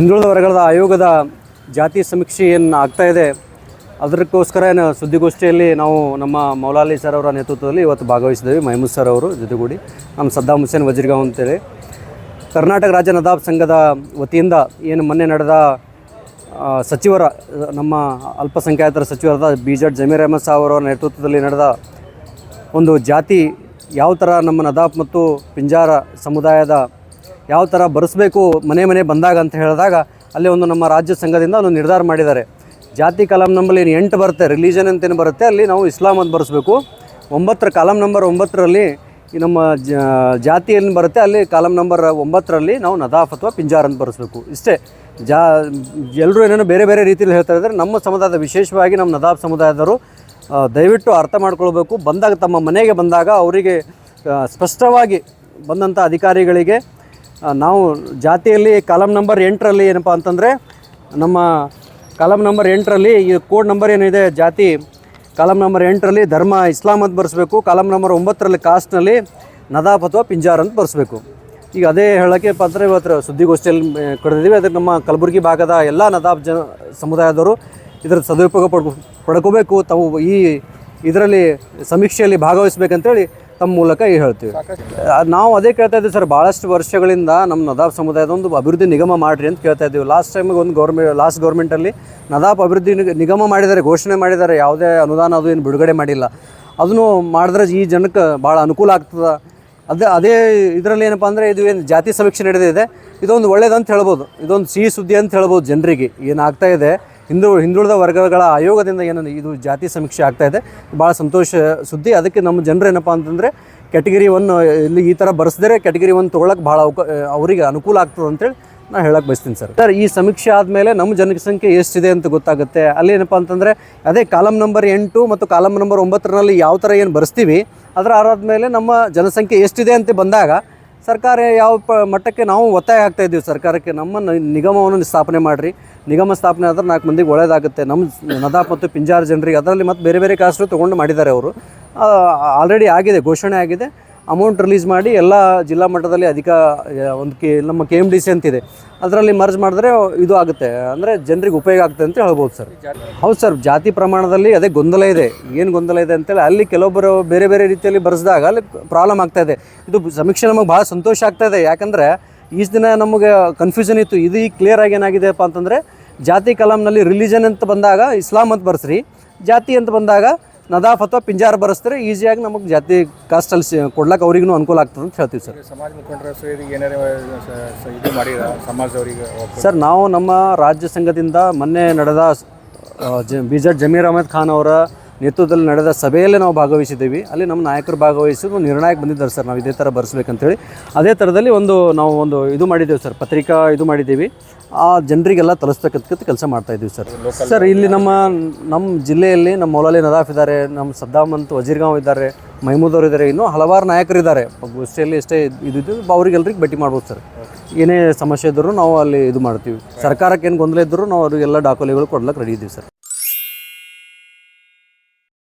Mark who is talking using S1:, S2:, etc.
S1: ಹಿಂದುಳಿದ ವರ್ಗದ ಆಯೋಗದ ಜಾತಿ ಸಮೀಕ್ಷೆ ಏನು ಆಗ್ತಾ ಇದೆ ಅದಕ್ಕೋಸ್ಕರ ಏನು ಸುದ್ದಿಗೋಷ್ಠಿಯಲ್ಲಿ ನಾವು ನಮ್ಮ ಮೌಲಾಲಿ ಸರ್ ಅವರ ನೇತೃತ್ವದಲ್ಲಿ ಇವತ್ತು ಭಾಗವಹಿಸಿದ್ದೇವೆ ಮಹಮೂದ್ ಸರ್ ಅವರು ಜೊತೆಗೂಡಿ. ನಮ್ಮ ಸದ್ದಾಮ್ ಹುಸೇನ್ ವಜ್ರಗಾಂವ್ ಅಂತೇಳಿ ಕರ್ನಾಟಕ ರಾಜ್ಯ ನದಾಬ್ ಸಂಘದ ವತಿಯಿಂದ ಏನು ಮೊನ್ನೆ ನಡೆದ ಸಚಿವರ, ನಮ್ಮ ಅಲ್ಪಸಂಖ್ಯಾತರ ಸಚಿವರಾದ ಬಿ ಜಡ್ ಜಮೀರ್ ಅಹಮದ್ ಸಾಹ್ ಅವರ ನೇತೃತ್ವದಲ್ಲಿ ನಡೆದ ಒಂದು ಜಾತಿ, ಯಾವ ಥರ ನಮ್ಮ ನದಾಬ್ ಮತ್ತು ಪಿಂಜಾರ ಸಮುದಾಯದ ಯಾವ ಥರ ಬರೆಸ್ಬೇಕು ಮನೆ ಮನೆ ಬಂದಾಗ ಅಂತ ಹೇಳಿದಾಗ ಅಲ್ಲಿ ಒಂದು ನಮ್ಮ ರಾಜ್ಯ ಸಂಘದಿಂದ ಒಂದು ನಿರ್ಧಾರ ಮಾಡಿದ್ದಾರೆ. ಜಾತಿ ಕಾಲಮ್ ನಂಬಲ್ಲಿ ಏನು ಎಂಟು ಬರುತ್ತೆ ರಿಲಿಜನ್ ಅಂತೇನು ಬರುತ್ತೆ, ಅಲ್ಲಿ ನಾವು ಇಸ್ಲಾಂ ಅಂತ ಬರೆಸ್ಬೇಕು. ಒಂಬತ್ತರ ಕಾಲಮ್ ನಂಬರ್ ಒಂಬತ್ತರಲ್ಲಿ ನಮ್ಮ ಜಾತಿ ಏನು ಬರುತ್ತೆ, ಅಲ್ಲಿ ಕಾಲಮ್ ನಂಬರ್ ಒಂಬತ್ತರಲ್ಲಿ ನಾವು ನದಾಫ್ ಅಥವಾ ಪಿಂಜಾರ್ ಅಂತ ಬರೆಸ್ಬೇಕು. ಇಷ್ಟೇ. ಜಾ ಎಲ್ಲರೂ ಏನೇನೋ ಬೇರೆ ಬೇರೆ ರೀತಿಯಲ್ಲಿ ಹೇಳ್ತಾ ಇದ್ದಾರೆ. ನಮ್ಮ ಸಮುದಾಯದ ವಿಶೇಷವಾಗಿ ನಮ್ಮ ನದಾಫ್ ಸಮುದಾಯದವರು ದಯವಿಟ್ಟು ಅರ್ಥ ಮಾಡ್ಕೊಳ್ಬೇಕು. ಬಂದಾಗ ತಮ್ಮ ಮನೆಗೆ ಬಂದಾಗ ಅವರಿಗೆ ಸ್ಪಷ್ಟವಾಗಿ ಬಂದಂಥ ಅಧಿಕಾರಿಗಳಿಗೆ ನಾವು ಜಾತಿಯಲ್ಲಿ ಕಾಲಮ್ ನಂಬರ್ ಎಂಟರಲ್ಲಿ ಏನಪ್ಪ ಅಂತಂದರೆ ನಮ್ಮ ಕಾಲಮ್ ನಂಬರ್ ಎಂಟರಲ್ಲಿ ಈ ಕೋಡ್ ನಂಬರ್ ಏನಿದೆ, ಜಾತಿ ಕಾಲಮ್ ನಂಬರ್ ಎಂಟರಲ್ಲಿ ಧರ್ಮ, ಇಸ್ಲಾಂ ಅಂತ ಬರೆಸ್ಬೇಕು, ಕಾಲಮ್ ನಂಬರ್ ಒಂಬತ್ತರಲ್ಲಿ ಕಾಸ್ಟ್ನಲ್ಲಿ ನದಾಫ್ ಅಥವಾ ಪಿಂಜಾರ್ ಅಂತ ಬರೆಸ್ಬೇಕು. ಈಗ ಅದೇ ಹೇಳೋಕ್ಕೆ ಪತ್ರ ಇವತ್ತು ಸುದ್ದಿಗೋಷ್ಠಿಯಲ್ಲಿ ಕಡಿದಿದ್ದೀವಿ. ಅದಕ್ಕೆ ನಮ್ಮ ಕಲಬುರಗಿ ಭಾಗದ ಎಲ್ಲ ನದಾಬ್ ಜನ ಸಮುದಾಯದವರು ಇದರ ಸದುಪಯೋಗ ಪಡ್ಕೊ, ಪಡ್ಕೋಬೇಕು. ತಾವು ಈ ಇದರಲ್ಲಿ ಸಮೀಕ್ಷೆಯಲ್ಲಿ ಭಾಗವಹಿಸ್ಬೇಕಂತೇಳಿ ತಮ್ಮ ಮೂಲಕ ಹೇಳ್ತೀವಿ. ನಾವು ಅದೇ ಕೇಳ್ತಾ ಇದ್ದೀವಿ, ಸರ್ ಭಾಳಷ್ಟು ವರ್ಷಗಳಿಂದ ನಮ್ಮ ನದಾಬ್ ಸಮುದಾಯದ ಒಂದು ಅಭಿವೃದ್ಧಿ ನಿಗಮ ಮಾಡಿರಿ ಅಂತ ಕೇಳ್ತಾ ಇದ್ದೀವಿ. ಲಾಸ್ಟ್ ಟೈಮಿಗೆ ಒಂದು ಗೌರ್ಮೆಂಟ್ ಲಾಸ್ಟ್ ಗೌರ್ಮೆಂಟಲ್ಲಿ ನದಾಬ್ ಅಭಿವೃದ್ಧಿ ನಿಗಮ ಮಾಡಿದ್ದಾರೆ, ಘೋಷಣೆ ಮಾಡಿದ್ದಾರೆ. ಯಾವುದೇ ಅನುದಾನ ಅದು ಏನು ಬಿಡುಗಡೆ ಮಾಡಿಲ್ಲ. ಅದನ್ನು ಮಾಡಿದ್ರೆ ಈ ಜನಕ್ಕೆ ಭಾಳ ಅನುಕೂಲ ಆಗ್ತದೆ. ಅದೇ ಅದೇ ಇದರಲ್ಲಿ ಏನಪ್ಪ ಅಂದರೆ ಇದು ಏನು ಜಾತಿ ಸಮೀಕ್ಷೆ ನಡೆದಿದೆ. ಇದೊಂದು ಒಳ್ಳೇದಂತ ಹೇಳ್ಬೋದು. ಇದೊಂದು ಸಿಹಿ ಸುದ್ದಿ ಅಂತ ಹೇಳ್ಬೋದು ಜನರಿಗೆ. ಏನಾಗ್ತಾ ಇದೆ ಹಿಂದು ಹಿಂದುಳಿದ ವರ್ಗಗಳ ಆಯೋಗದಿಂದ ಏನು ಇದು ಜಾತಿ ಸಮೀಕ್ಷೆ ಆಗ್ತಾ ಇದೆ. ಭಾಳ ಸಂತೋಷ ಸುದ್ದಿ. ಅದಕ್ಕೆ ನಮ್ಮ ಜನರು ಏನಪ್ಪ ಅಂತಂದರೆ ಕ್ಯಾಟಗರಿ ಒನ್ ಇಲ್ಲಿ ಈ ಥರ ಬರೆಸಿದ್ರೆ ಕ್ಯಾಟಗರಿ ಒನ್ ತೊಗೊಳಕ್ಕೆ ಭಾಳ ಅವರಿಗೆ ಅನುಕೂಲ ಆಗ್ತದೆ ಅಂತೇಳಿ ನಾನು ಹೇಳಕ್ಕೆ ಬಯಸ್ತೀನಿ ಸರ್. ಸರ್, ಈ ಸಮೀಕ್ಷೆ ಆದಮೇಲೆ ನಮ್ಮ ಜನಸಂಖ್ಯೆ ಎಷ್ಟಿದೆ ಅಂತ ಗೊತ್ತಾಗುತ್ತೆ. ಅಲ್ಲಿ ಏನಪ್ಪ ಅಂತಂದರೆ, ಅದೇ ಕಾಲಮ್ ನಂಬರ್ ಎಂಟು ಮತ್ತು ಕಾಲಮ್ ನಂಬರ್ ಒಂಬತ್ತರಲ್ಲಿ ಯಾವ ಥರ ಏನು ಬರೆಸ್ತೀವಿ, ಅದರ ಮೇಲೆ ನಮ್ಮ ಜನಸಂಖ್ಯೆ ಎಷ್ಟಿದೆ ಅಂತ ಬಂದಾಗ ಸರ್ಕಾರ ಯಾವ ಪ ಮಟ್ಟಕ್ಕೆ ನಾವು ಒತ್ತಾಯ ಆಗ್ತಾ ಇದ್ದೀವಿ ಸರ್ಕಾರಕ್ಕೆ, ನಮ್ಮ ನಿಗಮವನ್ನು ಸ್ಥಾಪನೆ ಮಾಡಿರಿ. ನಿಗಮ ಸ್ಥಾಪನೆ ಆದ್ರೆ ನಾಲ್ಕು ಮಂದಿಗೆ ಒಳ್ಳೇದಾಗುತ್ತೆ. ನಮ್ಮ ನದಾಪ್ ಮತ್ತು ಪಿಂಜಾರ್ ಜನರಿಗೆ ಅದರಲ್ಲಿ ಮತ್ತು ಬೇರೆ ಬೇರೆ ಕಾಸ್ಟ್ರು ತೊಗೊಂಡು ಮಾಡಿದ್ದಾರೆ ಅವರು. ಆಲ್ರೆಡಿ ಆಗಿದೆ, ಘೋಷಣೆ ಆಗಿದೆ. ಅಮೌಂಟ್ ರಿಲೀಸ್ ಮಾಡಿ ಎಲ್ಲ ಜಿಲ್ಲಾ ಮಟ್ಟದಲ್ಲಿ ಅಧಿಕ ಒಂದು ಕೆ, ನಮ್ಮ ಕೆ ಎಂ ಡಿ ಸಿ ಅಂತಿದೆ. ಅದರಲ್ಲಿ ಮರ್ಜ್ ಮಾಡಿದ್ರೆ ಇದು ಆಗುತ್ತೆ. ಅಂದರೆ ಜನರಿಗೆ ಉಪಯೋಗ ಆಗುತ್ತೆ ಅಂತ ಹೇಳ್ಬೋದು ಸರ್ ಹೌದು ಸರ್ ಜಾತಿ ಪ್ರಮಾಣದಲ್ಲಿ ಅದೇ ಗೊಂದಲ ಇದೆ. ಏನು ಗೊಂದಲ ಇದೆ ಅಂತೇಳಿ ಅಲ್ಲಿ ಕೆಲವೊಬ್ಬರು ಬೇರೆ ಬೇರೆ ರೀತಿಯಲ್ಲಿ ಬರೆಸಿದಾಗ ಅಲ್ಲಿ ಪ್ರಾಬ್ಲಮ್ ಆಗ್ತಾ ಇದೆ. ಇದು ಸಮೀಕ್ಷೆ ನಮಗೆ ಭಾಳ ಸಂತೋಷ ಆಗ್ತಾ ಇದೆ. ಯಾಕಂದರೆ ಈ ದಿನ ನಮಗೆ ಕನ್ಫ್ಯೂಷನ್ ಇತ್ತು. ಇದು ಈಗ ಕ್ಲಿಯರ್ ಆಗಿ ಏನಾಗಿದೆಪ್ಪ ಅಂತಂದರೆ ಜಾತಿ ಕಲಾಂನಲ್ಲಿ ರಿಲಿಜನ್ ಅಂತ ಬಂದಾಗ ಇಸ್ಲಾಂ ಅಂತ ಬರ್ಸ್ರಿ, ಜಾತಿ ಅಂತ ಬಂದಾಗ ನದಾಫ್ ಅಥವಾ ಪಿಂಜಾರ್ ಬರೆಸ್ತಾರೆ ಈಸಿಯಾಗಿ ನಮಗೆ ಜಾತಿ ಕಾಸ್ಟಲ್ಲಿ ಸಿ ಕೊಡ್ಲಕ್ಕೆ ಅವ್ರಿಗೂ ಅನುಕೂಲ ಆಗ್ತದೆ ಅಂತ ಹೇಳ್ತೀವಿ ಸರ್.
S2: ಸಮಾಜ ಮುಖಂಡರ ಸೇರಿ ಏನಾರ ಇದು ಸಮಾಜದವರಿಗೆ
S1: ಸರ್ ನಾವು ನಮ್ಮ ರಾಜ್ಯ ಸಂಘದಿಂದ ಮೊನ್ನೆ ನಡೆದ ಜ ಬಿ ಜೆಡ್ ಜಮೀರ್ ಅಹಮದ್ ಖಾನ್ ಅವರ ನೇತೃತ್ವದಲ್ಲಿ ನಡೆದ ಸಭೆಯಲ್ಲೇ ನಾವು ಭಾಗವಹಿಸಿದ್ದೀವಿ. ಅಲ್ಲಿ ನಮ್ಮ ನಾಯಕರು ಭಾಗವಹಿಸಿ ನಿರ್ಣಾಯಕ ನಿರ್ಣಯಕ್ಕೆ ಬಂದಿದ್ದಾರೆ ಸರ್. ನಾವು ಇದೇ ಥರ ಬರೆಸ್ಬೇಕಂತೇಳಿ. ಅದೇ ಥರದಲ್ಲಿ ಒಂದು ನಾವು ಒಂದು ಇದು ಮಾಡಿದ್ದೇವೆ ಸರ್. ಪತ್ರಿಕಾ ಇದು ಮಾಡಿದ್ದೀವಿ. ಆ ಜನರಿಗೆಲ್ಲ ತಲುಸ್ತಕ್ಕಂಥ ಕೆಲಸ ಮಾಡ್ತಾ ಇದ್ದೀವಿ ಸರ್. ಸರ್ ಇಲ್ಲಿ ನಮ್ಮ ನಮ್ಮ ಜಿಲ್ಲೆಯಲ್ಲಿ ನಮ್ಮ ಮೌಲಾಲಿ ನದಾಫ್ ಇದ್ದಾರೆ. ನಮ್ಮ ಸದ್ದಾಮಂತ್ ವಜೀರ್ಗಾಂವ್ ಇದ್ದಾರೆ. ಮೈಮೂದವ್ರು ಅವರು ಇದ್ದಾರೆ. ಇನ್ನೂ ಹಲವಾರು ನಾಯಕರಿದ್ದಾರೆ ಗೋಷ್ಠಿಯಲ್ಲಿ ಎಷ್ಟೇ ಇದು ಇದು ಅವರಿಗೆಲ್ಲರಿಗೆ ಭೇಟಿ ಮಾಡ್ಬೋದು ಸರ್. ಏನೇ ಸಮಸ್ಯೆ ಇದ್ದರೂ ನಾವು ಅಲ್ಲಿ ಇದು ಮಾಡ್ತೀವಿ. ಸರ್ಕಾರಕ್ಕೆ ಏನು ಗೊಂದಲ ಇದ್ದರೂ ನಾವು ಅವರಿಗೆಲ್ಲ ದಾಖಲೆಗಳು ಕೊಡ್ಲಿಕ್ಕೆ ರೆಡಿ ಇದ್ದೀವಿ ಸರ್.